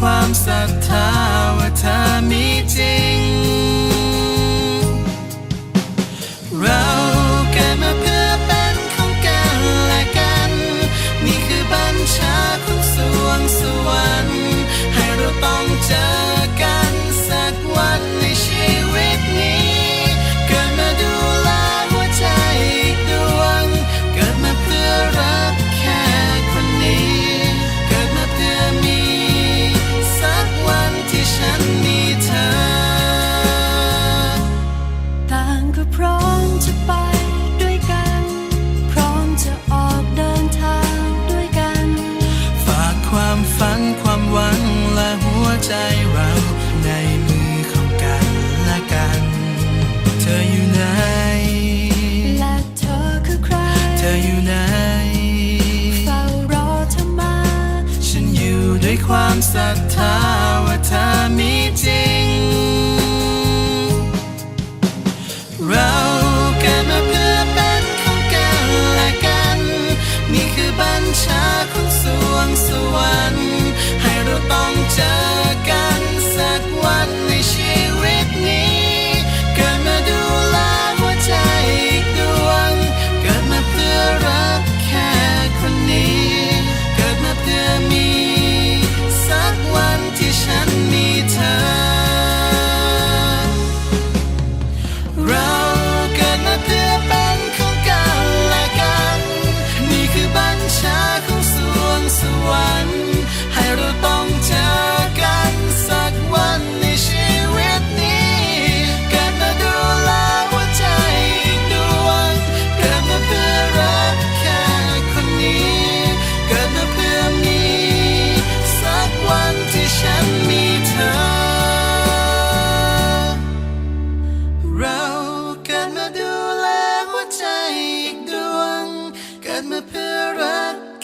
ความศรัทธาว่าเธอ ฝังความหวังและหัวใจเราในมือของกันและกัน เธออยู่ไหน และเธอคือใคร เธออยู่ไหนเฝ้ารอเธอมา ฉันอยู่ด้วยความศรัทธาว่าเธอมีจริง เรา